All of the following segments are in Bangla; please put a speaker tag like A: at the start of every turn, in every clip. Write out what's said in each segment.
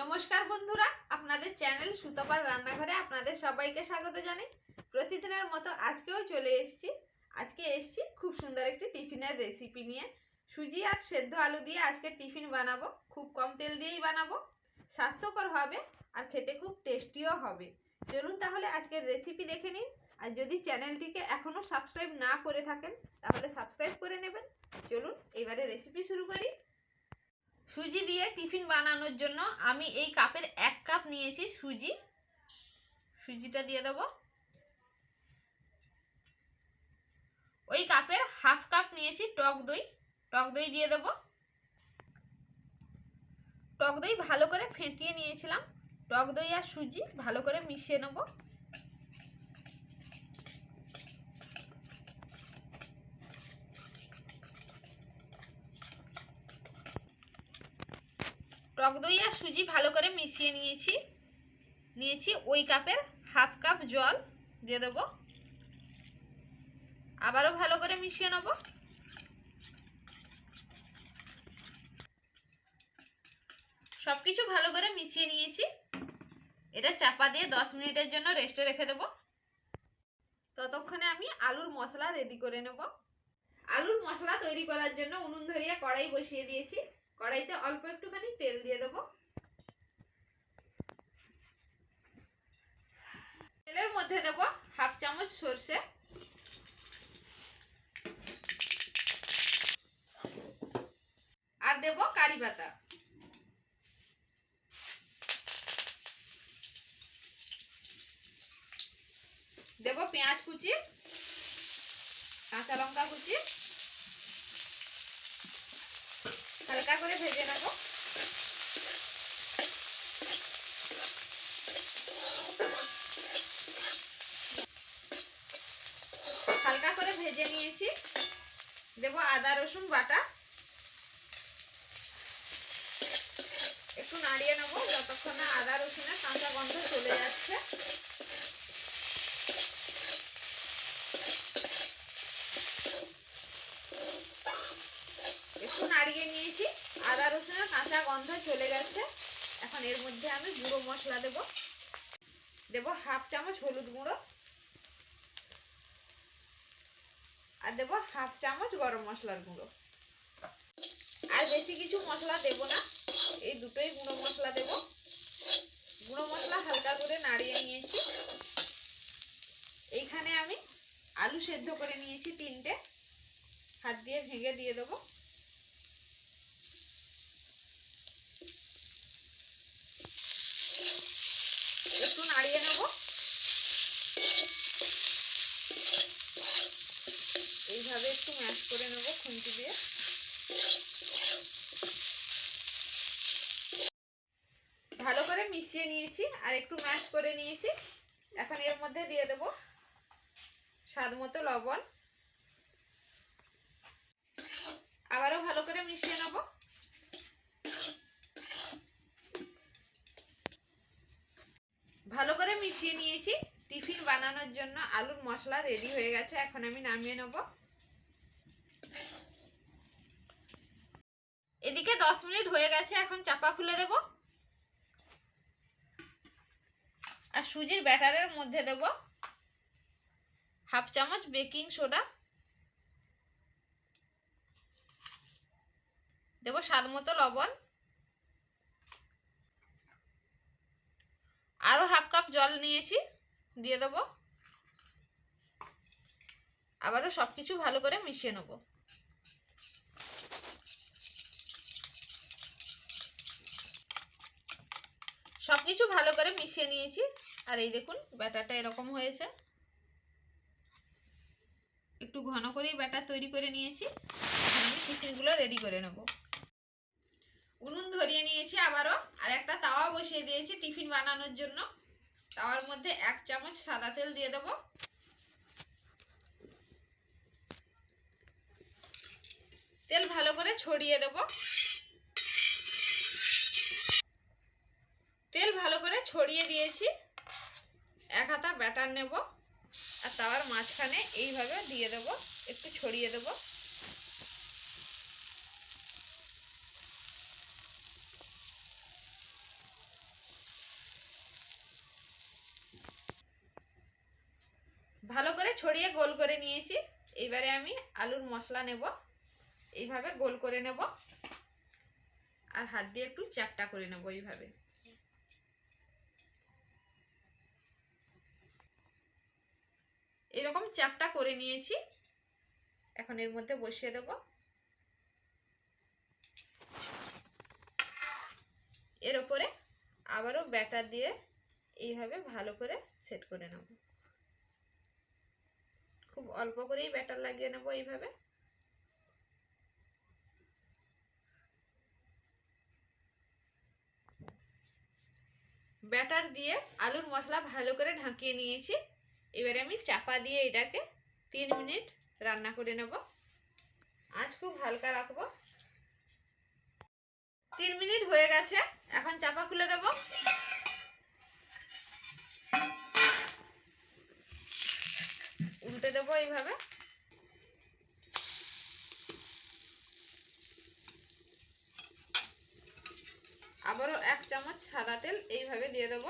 A: নমস্কার বন্ধুরা, আপনাদের চ্যানেল সুতপার রান্নাঘরে আপনাদের সবাইকে স্বাগত জানাই। প্রতিদিনের মতো আজকেও চলে এসেছি। আজকে এসেছি খুব সুন্দর একটি টিফিনের রেসিপি নিয়ে। সুজি আর সেদ্ধ আলু দিয়ে আজকে টিফিন বানাবো। খুব কম তেল দিয়েই বানাবো। স্বাস্থ্যকর হবে আর খেতে খুব টেস্টিও হবে। চলুন তাহলে আজকের রেসিপি দেখে নিন আর যদি চ্যানেলটিকে এখনও সাবস্ক্রাইব না করে থাকেন, তাহলে সাবস্ক্রাইব করে নেবেন। চলুন, এবারে রেসিপি শুরু করি। সুজি দিয়ে টিফিন বানানোর জন্য আমি এই কাপের এক কাপ নিয়েছি সুজি। সুজিটা দিয়ে দেবো। ওই কাপের হাফ কাপ নিয়েছি টক দই। টক দই দিয়ে দেবো। টক দই ভালো করে ফেটিয়ে নিয়েছিলাম। টক দই আর সুজি ভালো করে মিশিয়ে নেব। টক দই আর সুজি ভালো করে মিশিয়ে নিয়েছি। নিয়েছি ওই কাপের হাফ কাপ জল দিয়ে দেবো। আবারও ভালো করে মিশিয়ে নেব। সব কিছু ভালো করে মিশিয়ে নিয়েছি। এটা চাপা দিয়ে দশ মিনিটের জন্য রেস্টে রেখে দেবো। ততক্ষণে আমি আলুর মশলা রেডি করে নেব। আলুর মশলা তৈরি করার জন্য উনুন ধরিয়ে কড়াই বসিয়ে দিয়েছি। কড়াইতে অল্প একটুখানি তেল দিয়ে দেবো। তেলের মধ্যে দেবো হাফ চামচ সর্ষে। আর দেবো কারি পাতা। দেবো পেঁয়াজ কুচি, কাঁচা লঙ্কা কুচি হালকা করে ভেজে নেব। হালকা করে ভেজে নিয়েছি। দেব আদা, রসুন, বাটা। একটু নাড়িয়ে নেব, যতক্ষণ না আদা, রসুনের কাঁচা গন্ধ চলে যাচ্ছে একটু নাড়িয়ে নিয়েছি আদা রসুনের কাঁচা গন্ধ চলে গেছে। এখন এর মধ্যে আমি গুঁড়ো মশলা দেব। দেব হাফ চামচ হলুদ গুঁড়ো। আর দেব হাফ চামচ গরম মশলার গুঁড়ো। আর বেশি কিছু মশলা দেব না। এই দুটোই গুঁড়ো মশলা দেব। গুঁড়ো মশলা হালকা করে নাড়িয়ে নিয়েছি। এইখানে আমি আলু সেদ্ধ করে নিয়েছি তিনটে। হাত দিয়ে ভেঙে দিয়ে দেবো একটু নাড়িয়ে নেব এইভাবে একটু ম্যাশ করে নেব খুন্তি দিয়ে ভালো করে মিশিয়ে নিয়েছি আর একটু ম্যাশ করে নিয়েছি। এখন এর মধ্যে দিয়ে দেব স্বাদ মতো লবণ। আবারও ভালো করে মিশিয়ে নেব। ভালো করে মিশিয়ে নিয়েছি। টিফিন বানানোর জন্য আলুর মশলা রেডি হয়ে গেছে। এখন আমি নামিয়ে নেব। এদিকে দশ মিনিট হয়ে গেছে। এখন চাপা খুলে দেব। আর সুজির ব্যাটারের মধ্যে দেব হাফ চামচ বেকিং সোডা। দেব স্বাদ মতো লবণ। আরও হাফ কাপ জল নিয়েছি, দিয়ে দেব। আবারও সবকিছু ভালো করে মিশিয়ে নেব। সবকিছু ভালো করে মিশিয়ে নিয়েছি। আর এই দেখুন, ব্যাটারটা এরকম হয়েছে। একটু ঘন করেই ব্যাটার তৈরি করে নিয়েছি। আমি টিফিনগুলো রেডি করে নেব। উনুন ধরিয়ে নিয়েছি আবারও। আর একটা তাওয়া বসিয়ে দিয়েছি টিফিন বানানোর জন্য। তাওয়ার মধ্যে এক চামচ সাদা তেল দিয়ে দেব। তেল ভালো করে ছড়িয়ে দেব। তেল ভালো করে ছড়িয়ে দিয়েছি। এক হাতা ব্যাটার নেব আর তাওয়ার মাঝখানে এইভাবে দিয়ে দেব, একটু ছড়িয়ে দেব। ভালো করে ছড়িয়ে গোল করে নিয়েছি। এবারে আমি আলুর মশলা নেব, এইভাবে গোল করে নেব। আর হাত দিয়ে একটু চ্যাপটা করে নেব এইভাবে। এরকম চ্যাপটা করে নিয়েছি। এখন এর মধ্যে বসিয়ে দেব। এর উপরে আবারও ব্যাটার দিয়ে এইভাবে ভালো করে সেট করে নেব। খুব অল্প করেই ব্যাটার লাগিয়ে নেব এইভাবে। ব্যাটার দিয়ে আলুর মশলা ভালো করে ঢাকিয়ে নিয়েছি। এবারে আমি চাপা দিয়ে এটাকে তিন মিনিট রান্না করে নেব। আজ খুব হালকা রাখব। তিন মিনিট হয়ে গেছে, এখন চাপা খুলে দেব। উল্টে দেবো এইভাবে। আবারও এক চামচ সাদা তেল এইভাবে দিয়ে দেব।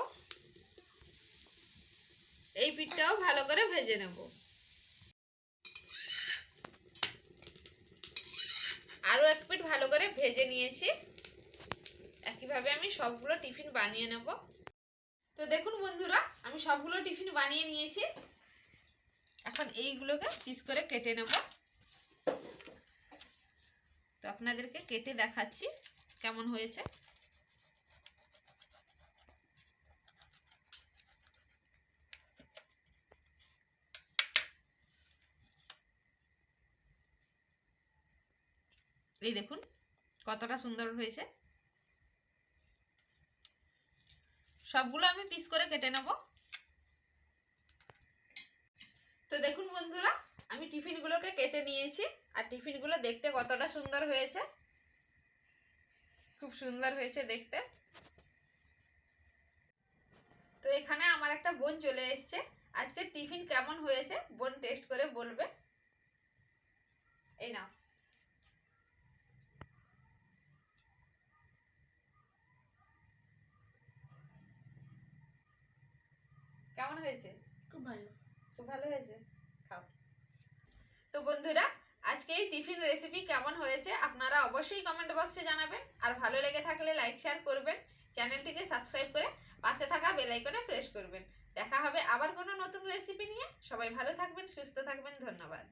A: এই পিঠটাও ভালো করে ভেজে নেব। আরও এক পিঠ ভালো করে ভেজে নিয়েছি। একইভাবে আমি সবগুলো টিফিন বানিয়ে নেব। তো দেখুন বন্ধুরা, আমি সবগুলো টিফিন বানিয়ে নিয়েছি। এখন এইগুলোকে পিস করে কেটে নেব। তো আপনাদেরকে কেটে দেখাচ্ছি কেমন হয়েছে। এই দেখুন, কতটা সুন্দর হয়েছে। সবগুলো আমি পিস করে কেটে নেব। তো দেখুন বন্ধুরা, আমি টিফিনগুলোকে কেটে নিয়েছি, আর টিফিনগুলো দেখতে কতটা সুন্দর হয়েছে। খুব সুন্দর হয়েছে দেখতে। তো এখানে আমার একটা বোন চলে এসছে। আজকে টিফিন কেমন হয়েছে, বোন টেস্ট করে বলবে। এই নাও কেমন হয়েছে?
B: খুব ভালো।
A: খুব ভালো হয়েছে? খাও। তো বন্ধুরা আজকে এই টিফিন রেসিপি কেমন হয়েছে আপনারা অবশ্যই কমেন্ট বক্সে জানাবেন। আর ভালো লেগে থাকলে লাইক শেয়ার করবেন। চ্যানেলটিকে সাবস্ক্রাইব করে পাশে থাকা বেল আইকনে প্রেস করবেন। দেখা হবে আবার কোনো নতুন রেসিপি নিয়ে। সবাই ভালো থাকবেন সুস্থ থাকবেন ধন্যবাদ।